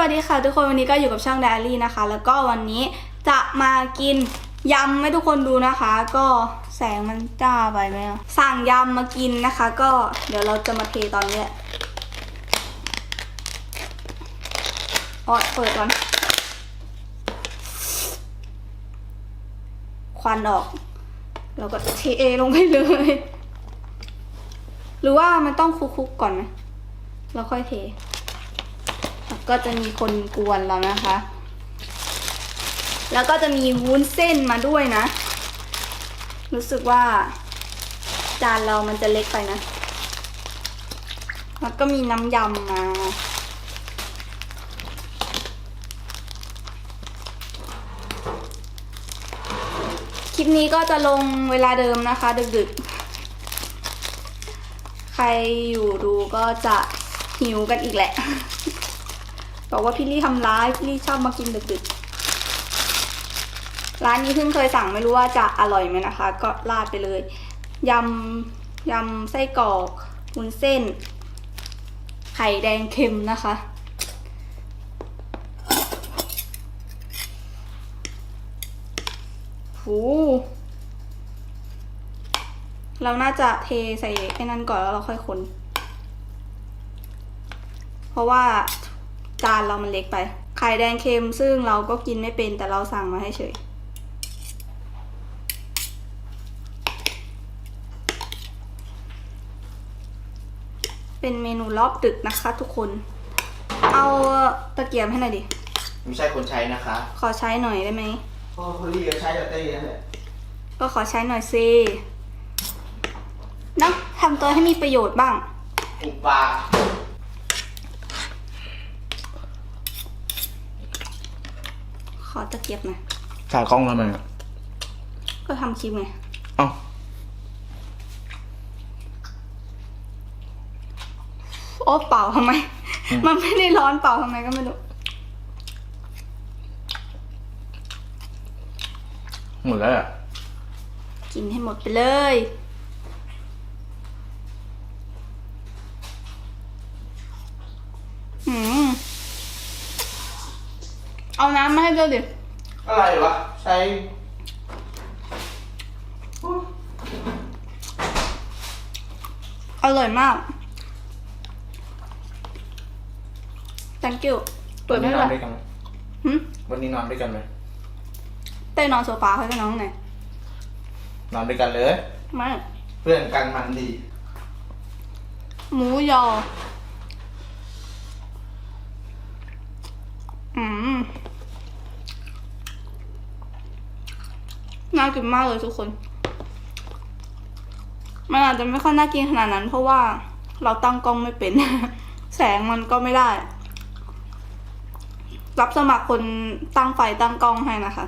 วัสดีค่ะทุกคนวันนี้ก็อยู่กับช่อง Diary นะคะ แล้วก็วันนี้จะมากินยำให้ทุกคนดูนะคะ ก็แสงมันจ้าไปไหมสั่งยำมากินนะคะ ก็เดี๋ยวเราจะมาเทตอนนี้แหละอ๋อเปิดก่อนควันออกแล้วก็เทลงไปเลย หรือว่ามันต้องคลุกๆก่อนไหมแล้วค่อยเท ก็จะมีคนกวนแล้วนะคะ แล้วก็จะมีวุ้นเส้นมาด้วยนะ รู้สึกว่า จานเรามันจะเล็กไปนะ แล้วก็มีน้ำยำมาคลิปนี้ก็จะลงเวลาเดิมนะคะ ดึกๆ ใครอยู่ดูก็จะหิวกันอีกแหละ บอกว่าพี่ลี่ทำร้ายพี่ลี่ชอบมากินดึกๆร้านนี้เพิ่งเคยสั่งไม่รู้ว่าจะอร่อยไหมนะคะ ก็ราดไปเลยยำยำไส้กรอกวุ้นเส้น ไข่แดงเค็มนะคะ หูเราน่าจะเทใส่ไอ้นั่นก่อนแล้วเราค่อยคน เพราะว่า จานเรามันเล็กไป ไข่แดงเค็มซึ่งเราก็กินไม่เป็นแต่เราสั่งมาให้เฉย เป็นเมนูรอบดึกนะคะทุกคน เอาตะเกียบให้หน่อยดิ ไม่ใช่คนใช้นะคะขอใช้หน่อยได้ไหม พ่อพอลี่ก็ใช้แต่เต้นั่นแหละก็ขอใช้หน่อยสิเนอะทำตัวให้มีประโยชน์บ้าง อุปาก ขอตะเกียบหน่อยถ่ายกล้องทำไมก็ทำคลิปไง เอ้าโอ้เป่าทำไม มันไม่ได้ร้อนเป่าทำไมก็ไม่รู้ หมดแล้วอะกินให้หมดไปเลย อืม เอาน้ำมาให้ด้วยดิอะไรวะ ใช้อร่อยมาก thank you เปิวัดนไม่นี้นได้อนด้วยกันไหมหึวันนี้นอนด้วยกันไหมเต้นนอนโซฟาเขาจะนอนไหนนอนด้วยกันเลย ไม่เพื่อนกันมันดี หมูยอ อืม น่ากินมากเลยทุกคน มันอาจจะไม่ค่อยน่ากินขนาดนั้น เพราะว่าเราตั้งกล้องไม่เป็น แสงมันก็ไม่ได้ รับสมัครคนตั้งไฟตั้งกล้องให้นะคะ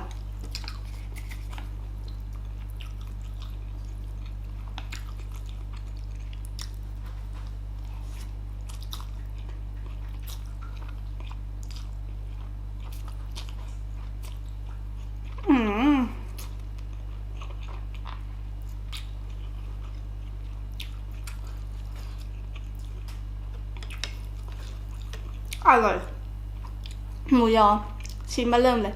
อืม อร่อย หมูยอชิ้นมาเริ่มเลย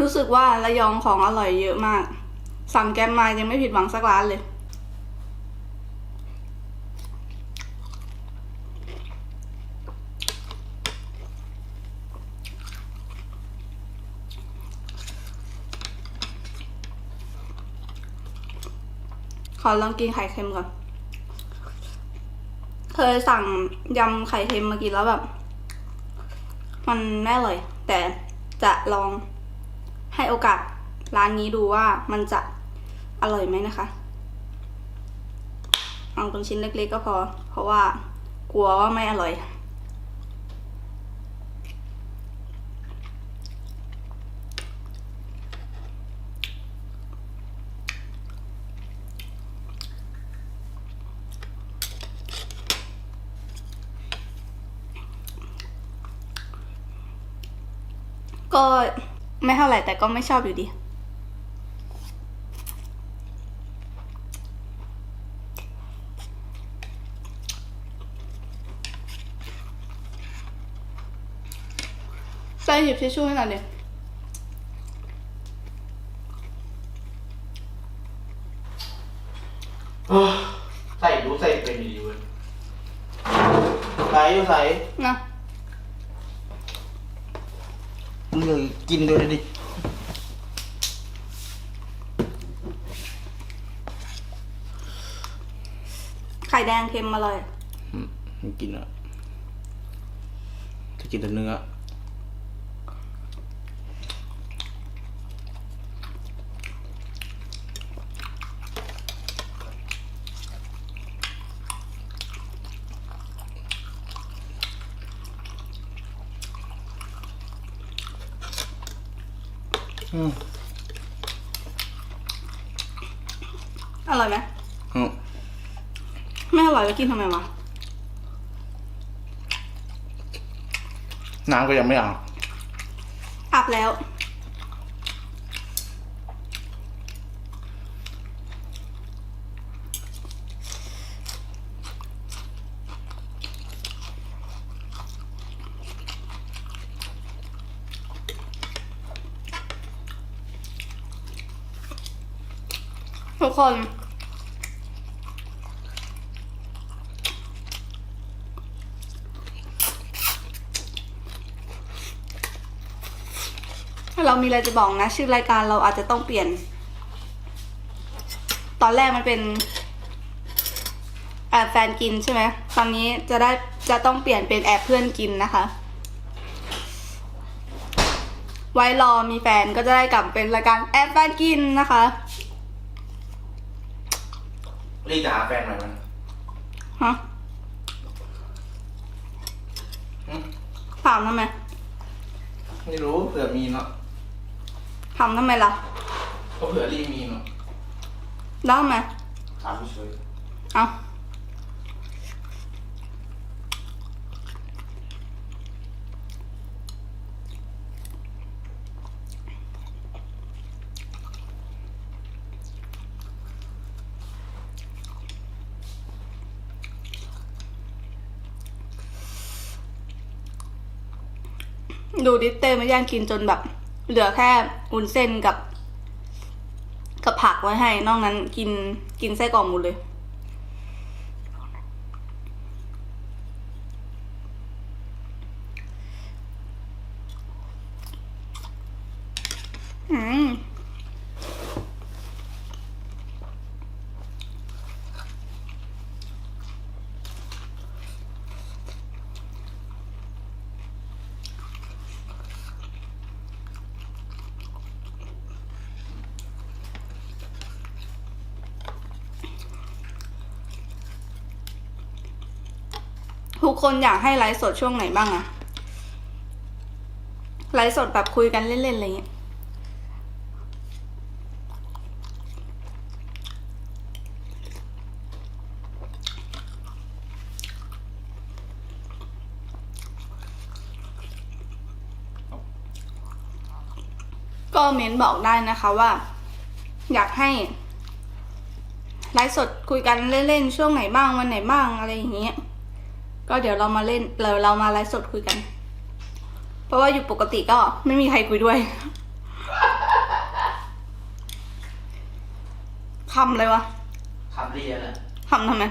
รู้สึกว่าระยองของอร่อยเยอะมาก สั่งแกมมายังไม่ผิดหวังสักร้านเลย อลองกินไข่เค็มก่อน เคยสั่งยำไข่เค็มมากินแล้วแบบ มันไม่อร่อย แต่จะลองให้โอกาสร้านนี้ดูว่ามันจะอร่อยไหมนะคะ เอาตรงชิ้นเล็กๆก็พอ เพราะว่ากลัวว่าไม่อร่อย ก็ไม่เท่าไหร่แต่ก็ไม่ชอบอยู่ดี ใส่หยิบทิชชู่ให้หน่อยดิเอ้อใส่รู้ใส่เป็นดีเว้ยใส่อยู่ใส่นะ มึงเลยกินด้วยดิไข่แดงเค็มอร่อยอืมมึงกินอะจะกินแต่เนื้อ อืมอร่อยไหมอืมไม่อร่อยแล้วกินทำไมวะ น้ำก็ยังไม่อาบอาบแล้ว ทุกคน เรามีอะไรจะบอกนะ ชื่อรายการเราอาจจะต้องเปลี่ยน ตอนแรกมันเป็นแอบแฟนกินใช่ไหม ตอนนี้จะได้จะต้องเปลี่ยนเป็นแอบเพื่อนกินนะคะ ไว้รอมีแฟนก็จะได้กลับเป็นรายการแอบแฟนกินนะคะ รีบจะหาแฟนใหม่มันฮะอืมถามทำไม ไม่รู้เผื่อมีเนาะถามทำไมล่ะก็เผื่อรีบมีเนาะแล้วทำไมถามเฉย เอา ดูดิเต้มาย่างกินจนแบบ เหลือแค่วุ้นเส้นกับ กับผักไว้ให้ นอกนั้นกินกินไส้กรอกหมดเลย อืม ทุก คนอยากให้ไลฟ์สดช่วงไหนบ้างอะไลฟ์สดแบบคุยกันเล่นๆอะไรเงี้ยก็เม้นบอกได้นะคะว่า อยากให้ไลฟ์สดคุยกันเล่นๆช่วงไหนบ้างวันไหนบ้างอะไรอย่างเงี้ย ก็เดี๋ยวเรามาเล่นเราเรามาไลฟ์สดคุยกัน เพราะว่าอยู่ปกติก็ไม่มีใครคุยด้วยคำเลยวะๆคำเรียนแหละคำทำไม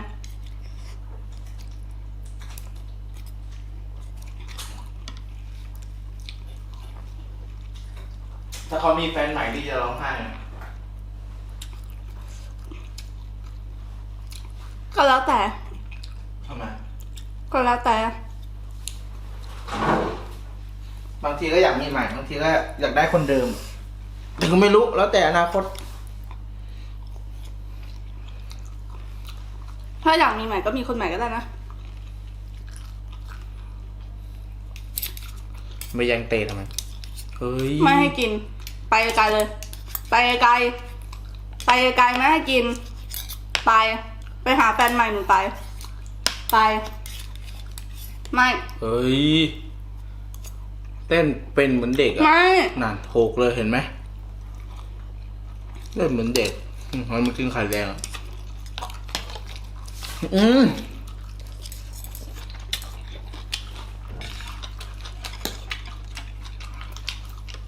ถ้าเขามีแฟนใหม่ที่จะร้องไห้ไหมก็แล้วแต่ทำไม ก็แล้วแต่ บางทีก็อยากมีใหม่ บางทีก็อยากได้คนเดิม แต่ก็ไม่รู้ แล้วแต่อนาคต ถ้าอยากมีใหม่ก็มีคนใหม่ก็ได้นะ ไม่ยังเตะทำไม เฮ้ย ไม่ให้กิน ไปไกลเลย ไปไกล ไปไกลไม่ให้กิน ไป ไปหาแฟนใหม่หนูไป ไป ไม่ เฮ้ย เต้นเป็นเหมือนเด็กอะไม่ นั่นถูกเลยเห็นไหมเล่นเหมือนเด็กอืมมันมากินไข่แดงอะอืม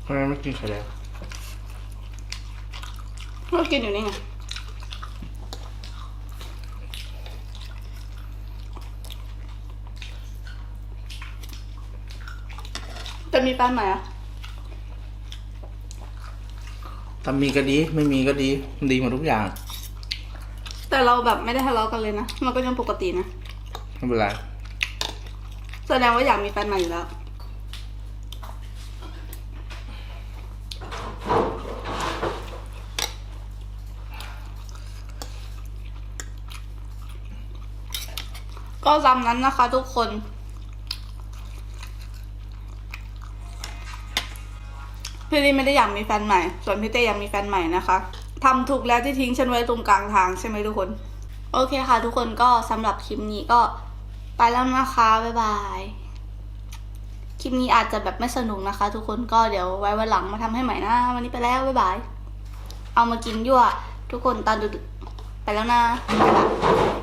ทำไมไม่กินไข่แดงเรากินอยู่นี่ไง จะมีแฟนใหม่อะถ้ามีก็ดี ไม่มีก็ดี ดีหมดทุกอย่าง แต่เราแบบไม่ได้ทะเลาะกันเลยนะเราก็ยังปกตินะ ไม่เป็นไร แสดงว่าอยากมีแฟนใหม่อยู่แล้ว ก็ตามนั้นนะคะทุกคน พี่ลี่ไม่ได้อยากมีแฟนใหม่ ส่วนพี่เต้อยากมีแฟนใหม่นะคะทำถูกแล้วที่ทิ้งฉันไว้ตรงกลางทางใช่ไหมทุกคน โอเคค่ะ ทุกคนก็สำหรับคลิปนี้ก็ไปแล้วนะคะ บ๊ายบาย คลิปนี้อาจจะแบบไม่สนุกนะคะ ทุกคนก็เดี๋ยวไว้วันหลังมาทำให้ใหม่นะ วันนี้ไปแล้ว บ๊ายบาย เอามากินยั่ว ทุกคนตอนดึกๆไปแล้วนะบ๊ายบาย